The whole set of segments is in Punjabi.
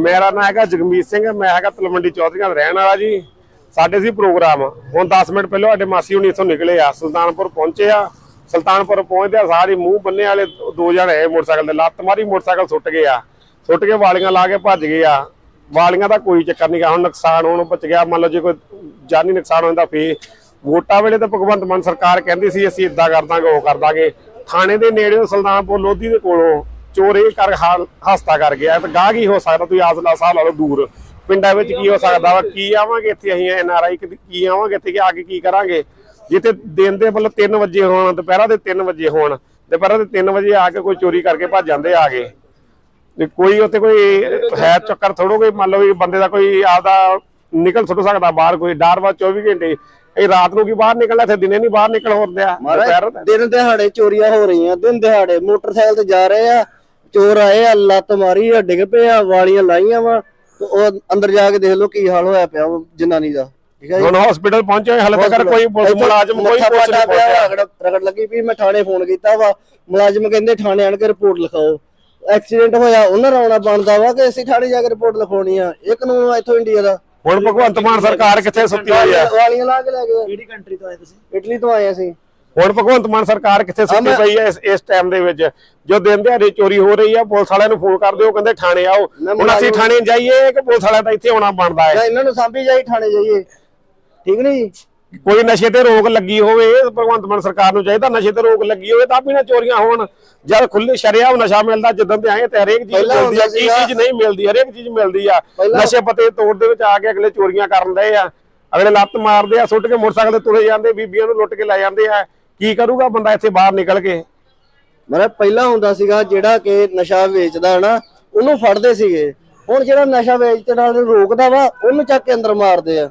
ਮੇਰਾ ਨਾਮ ਹੈਗਾ ਜਗਮੀਤ ਸਿੰਘ, ਮੈਂ ਹੈਗਾ ਤਲਵੰਡੀ ਚੌਧਰੀਆਂ ਦਾ ਰਹਿਣ ਵਾਲਾ ਜੀ। ਸਾਡੇ ਸੀ ਪ੍ਰੋਗਰਾਮ। ਹੁਣ 10 ਮਿੰਟ ਪਹਿਲਾਂ ਸਾਡੇ ਮਾਸੀ ਹੁਣੀ ਇੱਥੋਂ ਨਿਕਲੇ ਆ। ਸੁਲਤਾਨਪੁਰ ਪਹੁੰਚੇ ਆ। ਸੁਲਤਾਨਪੁਰ ਪਹੁੰਚਦੇ ਆ, ਸਾਰੇ ਮੂੰਹ ਬੰਨੇ ਵਾਲੇ ਦੋ ਜਣੇ ਹੈ ਮੋਟਰਸਾਈਕਲ ਦੇ ਲੱਤ ਮਾਰੀ ਮੋਟਰਸਾਈਕਲ ਸੁੱਟ ਗਏ ਆ। ਸੁੱਟ ਕੇ ਵਾਲੀਆਂ ਲਾ ਕੇ ਭੱਜ ਗਏ ਆ। ਵਾਲੀਆਂ ਦਾ ਕੋਈ ਚੱਕਰ ਨਹੀਂ ਗਾ। ਹੁਣ ਨੁਕਸਾਨ ਹੋਣ ਬਚ ਗਿਆ। ਮੰਨ ਲਓ ਜੇ ਕੋਈ ਜਾਨੀ ਨੁਕਸਾਨ ਹੁੰਦਾ ਫੇ ਵੋਟਾਂ ਵੇਲੇ ਤਾਂ ਭਗਵੰਤ ਮਾਨ ਸਰਕਾਰ ਕਹਿੰਦੀ ਸੀ, ਅਸੀਂ ਇਦਾਂ ਕਰ ਦਾਂਗੇ ਉਹ ਕਰ ਦਾਂਗੇ ਥਾਣੇ ਦੇ ਨੇੜੇ ਸੁਲਤਾਨਪੁਰ ਲੋਧੀ ਦੇ ਕੋਲੋਂ ਚੋਰ ਇਹ ਕਰ ਹਸਤਾ ਕਰ ਗਿਆ। ਤੇ ਗਾਹ ਕੀ ਹੋ ਸਕਦਾ? ਤੁਸੀਂ ਆਸਲਾ ਸਾਹ ਲਾ ਲਓ ਦੂਰ। ਪਿੰਡਾਂ ਵਿੱਚ ਕੀ ਹੋ ਸਕਦਾ ਵਾ? ਕੀ ਆਵਾਂਗੇ ਇੱਥੇ ਅਸੀਂ? ਐਨ ਆਰ ਆਈ ਕੀ ਆਵਾਂਗੇ ਇੱਥੇ ਕਿ ਆ ਕੇ ਕੀ ਕਰਾਂਗੇ? ਜਿੱਥੇ ਦਿਨ ਦੇ ਮਤਲਬ 3 ਵਜੇ ਹੋਣ ਦੁਪਹਿਰਾਂ ਦੇ 3 ਵਜੇ ਹੋਣ ਦੁਪਹਿਰਾਂ ਦੇ 3 ਵਜੇ ਆ ਕੇ ਕੋਈ ਚੋਰੀ ਕਰਕੇ ਭੱਜ ਜਾਂਦੇ ਆ ਕੇ। ਤੇ ਕੋਈ ਉੱਥੇ ਕੋਈ ਹੈ ਚੱਕਰ ਥੋੜੋ ਕੋਈ ਮੰਨ ਲਓ ਵੀ ਬੰਦੇ ਦਾ ਕੋਈ ਆਪਦਾ ਨਿਕਲ ਸੁੱਟ ਸਕਦਾ ਬਾਹਰ ਕੋਈ ਡਰ ਵਾ 24 ਘੰਟੇ। ਇਹ ਰਾਤ ਨੂੰ ਕੀ ਬਾਹਰ ਨਿਕਲਣਾ ਇੱਥੇ ਦਿਨੇ ਨਹੀਂ ਬਾਹਰ ਨਿਕਲ ਹੁੰਦੇ ਆ ਦੁਪਹਿਰ ਮਹਾਰਾਜ ਦਿਨ ਦਿਹਾੜੇ ਚੋਰੀਆਂ ਹੋ ਰਹੀਆਂ ਦਿਨ ਦਿਹਾੜੇ ਮੋਟਰਸਾਈਕਲ ਤੇ ਜਾ ਰਹੇ ਆ। ਚੋਰ ਆਏ ਆ ਲੱਤ ਮਾਰੀ ਆ ਡਿੱਗ ਪਏ ਆ ਵਾਲੀਆਂ ਲਾਈਆਂ ਵਾ ਉਹ ਅੰਦਰ ਜਾ ਕੇ ਦੇਖ ਲਓ ਕੀ ਹਾਲ ਹੋਇਆ ਪਿਆ ਉਹ ਜਨਾਨੀ ਦਾ ਠੀਕ ਹੈ ਜੀ? ਹੁਣ ਹਸਪੀਟਲ ਪਹੁੰਚੇ ਹਾਲੇ ਤੱਕ ਕੋਈ ਪੁਲਿਸ ਮੁਲਾਜ਼ਮ ਕੋਈ ਪੁਲਿਸ ਨਹੀਂ ਪਿਆ ਪਹੁੰਚਿਆ ਰਗੜ ਰਗੜ ਲੱਗੀ ਵੀ ਮੈਂ ਥਾਣੇ ਫੋਨ ਕੀਤਾ ਵਾ ਮੁਲਾਜ਼ਮ ਕਹਿੰਦੇ ਥਾਣੇ ਆਣ ਕੇ ਰਿਪੋਰਟ ਲਿਖਾਓ। ਐਕਸੀਡੈਂਟ ਹੋਇਆ ਉਹਨਾਂ ਰੌਣਾ ਬਣਦਾ ਵਾ ਕਿ ਅਸੀਂ ਥਾਣੇ ਜਾ ਕੇ ਰਿਪੋਰਟ ਲਿਖਾਉਣੀ ਆ ਇਹ ਕਾਨੂੰਨ ਆ ਇੱਥੋਂ ਇੰਡੀਆ ਦਾ। ਹੁਣ ਭਗਵੰਤ ਮਾਨ ਸਰਕਾਰ ਕਿੱਥੇ ਸੁੱਤੀ ਹੋਈ ਆ? ਵਾਲੀਆਂ ਲਾ ਕੇ ਲੈ ਗਏ। ਕਿਹੜੀ ਕੰਟਰੀ ਤੋਂ ਆਏ ਤੁਸੀਂ? ਇਟਲੀ ਤੋਂ ਆਏ ਅਸੀਂ। ਹੁਣ ਭਗਵੰਤ ਮਾਨ ਸਰਕਾਰ ਕਿੱਥੇ ਸੁੱਤੀ ਪਈ ਹੈ ਇਸ ਇਸ ਟਾਈਮ ਦੇ ਵਿੱਚ? ਜੋ ਦਿਨ ਦਿਹਾੜੇ ਚੋਰੀ ਹੋ ਰਹੀ ਆ ਪੁਲਿਸ ਵਾਲਿਆਂ ਨੂੰ ਫੋਨ ਕਰਦੇ ਉਹ ਕਹਿੰਦੇ ਥਾਣੇ ਆਓ। ਹੁਣ ਅਸੀਂ ਥਾਣੇ ਜਾਈਏ ਕਿ ਪੁਲਿਸ ਵਾਲਿਆਂ ਦਾ ਇੱਥੇ ਆਉਣਾ ਬਣਦਾ ਹੈ? ਇਹਨਾਂ ਨੂੰ ਸਾਂਭੀ ਜਾਈ ਥਾਣੇ ਜਾਈਏ। ਠੀਕ ਨਹੀਂ? ਜੀ ਕੋਈ ਨਸ਼ੇ ਤੇ ਰੋਕ ਲੱਗੀ ਹੋਵੇ ਭਗਵੰਤ ਮਾਨ ਸਰਕਾਰ ਨੂੰ ਚਾਹੀਦਾ ਨਸ਼ੇ ਤੇ ਰੋਕ ਲੱਗੀ ਹੋਵੇ ਤਾਂ ਵੀ ਨਾ ਚੋਰੀਆਂ ਹੋਣ। ਜਦ ਖੁੱਲੇ ਸ਼ਰਿਆਮ ਨਸ਼ਾ ਮਿਲਦਾ ਜਦੋਂ ਤੇ ਆਏ ਤੇ ਹਰੇਕ ਚੀਜ਼ ਮਿਲਦੀ ਆ ਕੀ ਚੀਜ਼ ਨਹੀਂ ਮਿਲਦੀ ਹਰੇਕ ਚੀਜ਼ ਮਿਲਦੀ ਆ। ਨਸ਼ੇ ਪਤੇ ਤੋੜ ਦੇ ਵਿੱਚ ਆ ਕੇ ਅਗਲੇ ਚੋਰੀਆਂ ਕਰਨ ਦੇ ਆ। ਅਗਲੇ ਲੱਤ ਮਾਰਦੇ ਆ ਸੁੱਟ ਕੇ ਮੋਟਰਸਾਈਕਲ ਤੇ ਤੁਰੇ ਜਾਂਦੇ ਬੀਬੀਆਂ ਨੂੰ ਲੁੱਟ ਕੇ ਲੈ ਜਾਂਦੇ ਆ। ਕੀ ਕਰੂਗਾ ਬੰਦਾ ਇੱਥੇ ਬਾਹਰ ਨਿਕਲ ਕੇ? ਮਤਲਬ ਪਹਿਲਾਂ ਹੁੰਦਾ ਸੀਗਾ ਜਿਹੜਾ ਕਿ ਨਸ਼ਾ ਵੇਚਦਾ ਨਾ ਉਹਨੂੰ ਫੜਦੇ ਸੀਗੇ। ਹੁਣ ਜਿਹੜਾ ਨਸ਼ਾ ਵੇਚਣ ਵਾਲੇ ਨੂੰ ਰੋਕਦਾ ਵਾ ਉਹਨੂੰ ਚੱਕ ਕੇ ਅੰਦਰ ਮਾਰਦੇ ਆ।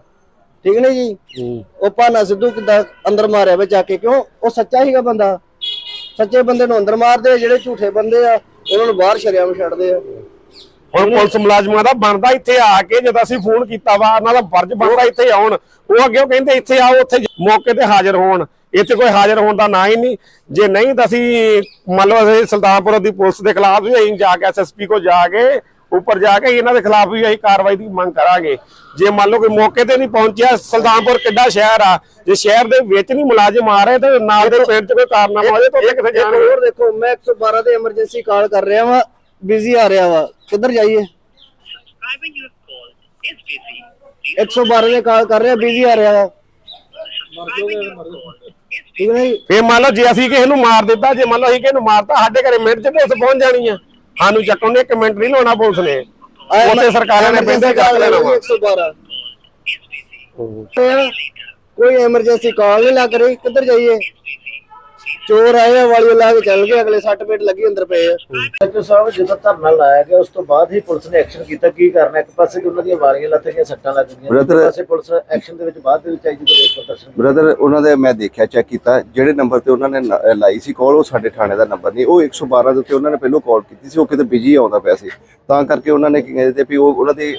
ਠੀਕ ਨਹੀਂ ਜੀ? ਉਹ ਭਾਨਾ ਸਿੱਧੂ ਕਿੱਦਾਂ ਅੰਦਰ ਮਾਰਿਆ ਵੇ ਚੱਕ ਕੇ? ਕਿਉਂ? ਉਹ ਸੱਚਾ ਹੀਗਾ ਬੰਦਾ। ਸੱਚੇ ਬੰਦੇ ਨੂੰ ਅੰਦਰ ਮਾਰਦੇ ਆ ਜਿਹੜੇ ਝੂਠੇ ਬੰਦੇ ਆ ਉਹਨਾਂ ਨੂੰ ਬਾਹਰ ਸ਼ਰਿਆਮ ਛੱਡਦੇ ਆ। ਹੁਣ ਪੁਲਿਸ ਮੁਲਾਜ਼ਮਾਂ ਦਾ ਬਣਦਾ ਇੱਥੇ ਆ ਕੇ ਜਦੋਂ ਅਸੀਂ ਫੋਨ ਕੀਤਾ ਵਾ ਉਹਨਾਂ ਦਾ ਫਰਜ਼ ਬਣਦਾ ਇੱਥੇ ਆਉਣ। ਉਹ ਅੱਗੇ ਕਹਿੰਦੇ ਇੱਥੇ ਆਓ ਉੱਥੇ ਮੌਕੇ ਤੇ ਹਾਜ਼ਰ ਹੋਣ। ਇੱਥੇ ਕੋਈ ਹਾਜ਼ਰ ਹੋਣ ਦਾ ਨਾਂ ਹੀ ਨਹੀਂ। ਜੇ ਨਹੀਂ ਤਾਂ ਅਸੀਂ ਮੰਨ ਲਓ ਅਸੀਂ ਸੁਲਤਾਨਪੁਰ ਦੀ ਪੁਲਿਸ ਦੇ ਖਿਲਾਫ ਵੀ ਅਸੀਂ ਜਾ ਕੇ ਐਸਐਸਪੀ ਕੋ ਜਾ ਕੇ ਉੱਪਰ ਜਾ ਕੇ ਇਹਨਾਂ ਦੇ ਖਿਲਾਫ ਵੀ ਅਸੀਂ ਕਾਰਵਾਈ ਦੀ ਮੰਗ ਕਰਾਂਗੇ। ਜੇ ਮੰਨ ਲਓ ਕਿ ਮੌਕੇ ਤੇ ਨਹੀਂ ਪਹੁੰਚਿਆ ਸੁਲਤਾਨਪੁਰ ਕਿੱਡਾ ਸ਼ਹਿਰ ਆ ਜੇ ਸ਼ਹਿਰ ਦੇ ਵਿੱਚ ਨਹੀਂ ਮੁਲਾਜ਼ਮ ਆ ਰਹੇ ਤੇ ਨਾਲ ਦੇ ਪਿੰਡ 'ਚ ਕੋਈ ਕਾਰਨਾਮਾ ਹੋ ਜਾਏ ਤਾਂ ਉੱਥੇ ਕਿੱਥੇ ਜਾਣਗੇ ਹੋਰ ਦੇਖੋ ਮੈਂ 112 ਤੇ ਐਮਰਜੈਂਸੀ ਕਾਲ ਕਰ ਰਿਹਾ ਵਾਂ ਬਿਜ਼ੀ ਆ ਰਿਹਾ ਵਾ। ਕਿੱਧਰ ਜਾਈਏ? subscribing your call is busy. Please 112 ਤੇ ਕਾਲ ਕਰ ਰਿਹਾ ਬਿਜ਼ੀ ਆ ਰਿਹਾ ਵਾ। ਠੀਕ ਫੇਰ ਮੰਨ ਲਓ ਜੇ ਅਸੀਂ ਕਿਸੇ ਨੂੰ ਮਾਰ ਦਿੱਤਾ ਜੇ ਮੰਨ ਲਓ ਅਸੀਂ ਕਿਸੇ ਨੂੰ ਮਾਰਤਾ ਸਾਡੇ ਘਰੇ ਮਿੰਟ 'ਚ ਪੁਲਿਸ ਪਹੁੰਚ ਜਾਣੀ ਆ। ਸਾਨੂੰ ਚੱਕਣ ਨੇ ਇੱਕ ਮਿੰਟ ਨਹੀਂ ਲਾਉਣਾ ਪੁਲਿਸ ਨੇ। ਉੱਥੇ ਸਰਕਾਰਾਂ ਨੇ ਪੈਂਦੇ ਚੱਕ ਲੈਣਾ ਵਾ। 112 is busy. ਕੋਈ ਐਮਰਜੈਂਸੀ ਕਾਲ ਨਹੀਂ ਲੱਗ ਰਹੀ? ਕਿੱਧਰ ਜਾਈਏ? ਚੋਰ ਆਏ ਆ ਵਾਲੀ ਲਾ ਕੇ ਚੱਲ ਗਏ ਅਗਲੇ 60 ਮਿੰਟ ਲੱਗੀ ਅੰਦਰ ਪਏ ਆ। ਸੱਚੋ ਸਾਹਿਬ ਜਦੋਂ ਧਰਨਾ ਲਾਇਆ ਗਿਆ ਉਸ ਤੋਂ ਬਾਅਦ ਹੀ ਪੁਲਿਸ ਨੇ ਐਕਸ਼ਨ ਕੀਤਾ ਕੀ ਕਰਨਾ? ਇੱਕ ਪਾਸੇ ਕਿ ਉਹਨਾਂ ਦੀਆਂ ਵਾਰੀਆਂ ਲੱਤ ਦੀਆਂ ਸੱਟਾਂ ਲੱਗ ਗਈਆਂ Brother- ਪਾਸੇ ਪੁਲਿਸ ਐਕਸ਼ਨ ਦੇ ਵਿੱਚ ਬਾਅਦ ਦੇ ਵਿੱਚ ਆਈ ਜਦੋਂ ਰੋਸ ਪ੍ਰਦਰਸ਼ਨ ਬ੍ਰਦਰ ਉਹਨਾਂ ਦੇ ਮੈਂ ਦੇਖਿਆ ਚੈੱਕ ਕੀਤਾ ਜਿਹੜੇ ਨੰਬਰ ਤੇ ਉਹਨਾਂ ਨੇ ਲਾਈ ਸੀ ਕਾਲ ਉਹ ਸਾਡੇ ਥਾਣੇ ਦਾ ਨੰਬਰ ਨਹੀਂ ਉਹ 112 ਦੇ ਉੱਤੇ ਉਹਨਾਂ ਨੇ ਪਹਿਲਾਂ ਕਾਲ ਕੀਤੀ ਸੀ ਉਹ ਕਿਤੇ ਬਿਜ਼ੀ ਆਉਂਦਾ ਪਿਆ ਸੀ। ਤਾਂ ਕਰਕੇ ਉਹਨਾਂ ਨੇ ਕੀ ਕਹਿੰਦੇ ਤੇ ਵੀ ਉਹ ਉਹਨਾਂ ਦੀ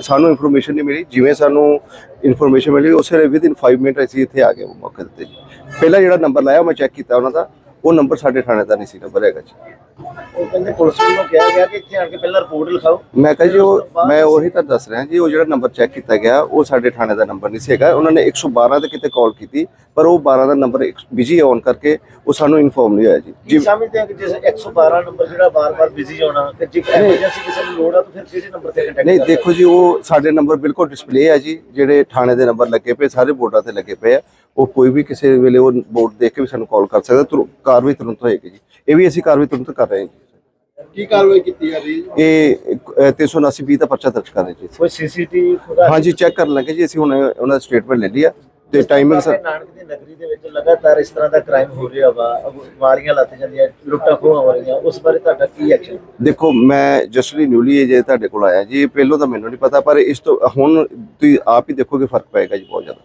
ਸਾਨੂੰ ਇਨਫੋਰਮੇਸ਼ਨ ਨਹੀਂ ਮਿਲੀ ਜਿਵੇਂ ਸਾਨੂੰ ਇਨਫੋਰਮੇਸ਼ਨ ਮਿਲੀ ਉਸੇ ਵਿਦ ਇਨ 5 ਮਿੰਟ ਅਸੀਂ ਇੱਥੇ ਆ ਗਏ ਉਹ ਮੌਕੇ ਤੇ ਪਹਿਲਾ ਜਿਹੜਾ ਨੰਬਰ ਲਾਇਆ ਮੈਂ ਚੈੱਕ ਕੀਤਾ ਉਹਨਾਂ ਦਾ ਉਹ ਨੰਬਰ ਸਾਡੇ ਥਾਣੇ ਦਾ ਨਹੀਂ ਸੀ ਨੰਬਰ ਹੈਗਾ ਜੀ। ਉਹ ਕਹਿੰਦੇ ਪੁਲਿਸ ਵੱਲੋਂ ਕਿਹਾ ਗਿਆ ਕਿ ਇੱਥੇ ਆਣ ਕੇ ਪਹਿਲਾਂ ਰਿਪੋਰਟ ਲਿਖਾਓ। ਮੈਂ ਕਹਾਂ ਜੀ ਉਹ ਮੈਂ ਉਹੀ ਤਾਂ ਦੱਸ ਰਿਹਾ ਜੀ ਉਹ ਜਿਹੜਾ ਨੰਬਰ ਚੈੱਕ ਕੀਤਾ ਗਿਆ ਉਹ ਸਾਡੇ ਥਾਣੇ ਦਾ ਨੰਬਰ ਨਹੀਂ ਸੀ ਹੈਗਾ। ਉਹਨਾਂ ਨੇ 112 ਤੇ ਕਿਤੇ ਕਾਲ ਕੀਤੀ ਪਰ ਉਹ 12 ਦਾ ਨੰਬਰ ਬਿਜ਼ੀ ਆਨ ਕਰਕੇ ਉਹ ਸਾਨੂੰ ਇਨਫੋਰਮ ਨਹੀਂ ਹੋਇਆ ਜੀ। ਜੀ ਸਮਝਦੇ ਆ ਕਿ ਜਿਸ 112 ਨੰਬਰ ਜਿਹੜਾ ਬਾਰ-ਬਾਰ ਬਿਜ਼ੀ ਹੋਣਾ ਤੇ ਜੇ ਐਮਰਜੈਂਸੀ ਕਿਸੇ ਨੂੰ ਲੋੜ ਆ ਤਾਂ ਫਿਰ ਕਿਹੜੇ ਨੰਬਰ ਤੇ ਕੰਟੈਕਟ ਨਹੀਂ ਦੇਖੋ ਜੀ ਉਹ ਸਾਡੇ ਨੰਬਰ ਬਿਲਕੁਲ ਡਿਸਪਲੇ ਆ ਜੀ ਜਿਹੜੇ ਥਾਣੇ ਦੇ ਨੰਬਰ ਲੱਗੇ ਪਏ ਸਾਰੇ ਬੋਰਡਾਂ ਤੇ ਲੱਗੇ ਪਏ ਆ। ਉਹ ਕੋਈ ਵੀ ਕਿਸੇ ਵੇਲੇ ਉਹ ਬੋਰਡ ਦੇਖ ਕੇ ਵੀ ਸਾਨੂੰ ਕਾਲ ਕਰ ਸਕਦਾ ਤੁਰ ਕਾਰਵਾਈ ਤੁਰੰਤ ਹੋਏਗੀ ਜੀ। ਇਹ ਵੀ ਅਸੀਂ ਕਾਰਵਾਈ ਤੁਰੰਤ ਕਰ ਰਹੇ ਹਾਂ ਜੀ। ਕੀ ਕਾਰਵਾਈ ਕੀਤੀ ਜਾ ਰਹੀ ਹੈ ਇਹ 379 ਬੀ ਦਾ ਪਰਚਾ ਦਰਜ ਕਰ ਰਹੇ ਜੀ ਕੋਈ ਸੀਸੀਟੀਵੀ ਖੁਦਾ ਹਾਂਜੀ ਚੈੱਕ ਕਰਨ ਲੱਗੇ ਜੀ ਅਸੀਂ ਹੁਣ ਉਹਨਾਂ ਦਾ ਸਟੇਟਮੈਂਟ ਲੈ ਲਿਆ ਤੇ ਟਾਈਮਿੰਗ ਸਰ ਨਾਨਕ ਦੀ ਨਗਰੀ ਦੇ ਵਿੱਚ ਲਗਾਤਾਰ ਇਸ ਤਰ੍ਹਾਂ ਦਾ ਕ੍ਰਾਈਮ ਹੋ ਰਿਹਾ ਵਾ ਅਬ ਵਾਰੀਆਂ ਲੱਤ ਜਾਂਦੀਆਂ ਲੁੱਟਾਂ ਖੋਹਾਂ ਹੋ ਰਹੀਆਂ ਉਸ ਬਾਰੇ ਤੁਹਾਡਾ ਕੀ ਐਕਸ਼ਨ ਦੇਖੋ ਮੈਂ ਜਸਟਲੀ ਨਿਊਲੀ ਜੇ ਤੁਹਾਡੇ ਕੋਲ ਆਇਆ ਜੀ ਪਹਿਲਾਂ ਤਾਂ ਮੈਨੂੰ ਨਹੀਂ ਪਤਾ ਪਰ ਇਸ ਤੋਂ ਹੁਣ ਤੁਸੀਂ ਆਪ ਹੀ ਦੇਖੋਗੇ ਫ਼ਰਕ ਪਏਗਾ ਜੀ ਬਹੁਤ ਜ਼ਿਆਦਾ।